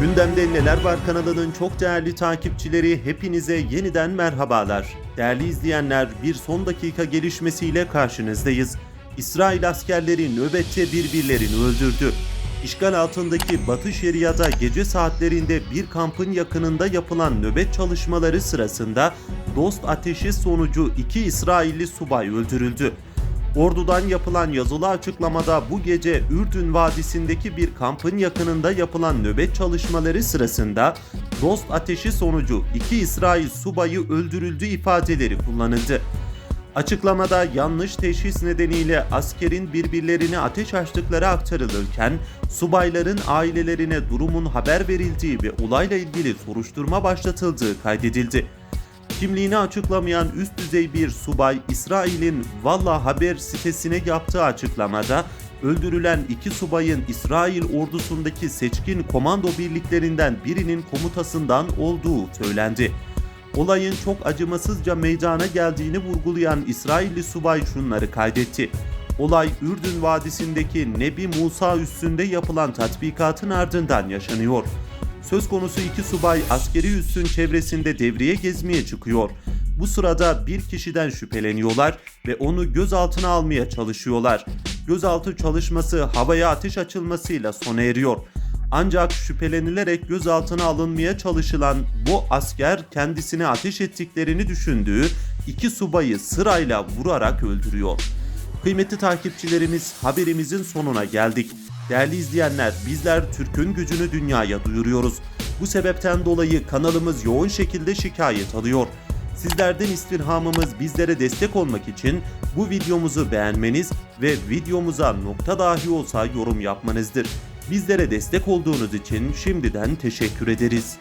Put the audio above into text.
Gündemde Neler Var kanalının çok değerli takipçileri hepinize yeniden merhabalar. Değerli izleyenler bir son dakika gelişmesiyle karşınızdayız. İsrail askerleri nöbette birbirlerini öldürdü. İşgal altındaki Batı Şeria'da gece saatlerinde bir kampın yakınında yapılan nöbet çalışmaları sırasında dost ateşi sonucu iki İsrailli subay öldürüldü. Ordu'dan yapılan yazılı açıklamada bu gece Ürdün Vadisi'ndeki bir kampın yakınında yapılan nöbet çalışmaları sırasında dost ateşi sonucu iki İsrail subayı öldürüldü ifadeleri kullanıldı. Açıklamada yanlış teşhis nedeniyle askerin birbirlerine ateş açtıkları aktarılırken subayların ailelerine durumun haber verildiği ve olayla ilgili soruşturma başlatıldığı kaydedildi. Kimliğini açıklamayan üst düzey bir subay İsrail'in Valla Haber sitesine yaptığı açıklamada öldürülen iki subayın İsrail ordusundaki seçkin komando birliklerinden birinin komutasından olduğu söylendi. Olayın çok acımasızca meydana geldiğini vurgulayan İsrailli subay şunları kaydetti. Olay Ürdün Vadisi'ndeki Nebi Musa üssünde yapılan tatbikatın ardından yaşanıyor. Söz konusu iki subay askeri üssün çevresinde devriye gezmeye çıkıyor. Bu sırada bir kişiden şüpheleniyorlar ve onu gözaltına almaya çalışıyorlar. Gözaltı çalışması havaya ateş açılmasıyla sona eriyor. Ancak şüphelenilerek gözaltına alınmaya çalışılan bu asker kendisine ateş ettiklerini düşündüğü iki subayı sırayla vurarak öldürüyor. Kıymetli takipçilerimiz haberimizin sonuna geldik. Değerli izleyenler bizler Türk'ün gücünü dünyaya duyuruyoruz. Bu sebepten dolayı kanalımız yoğun şekilde şikayet alıyor. Sizlerden istirhamımız bizlere destek olmak için bu videomuzu beğenmeniz ve videomuza nokta dahi olsa yorum yapmanızdır. Bizlere destek olduğunuz için şimdiden teşekkür ederiz.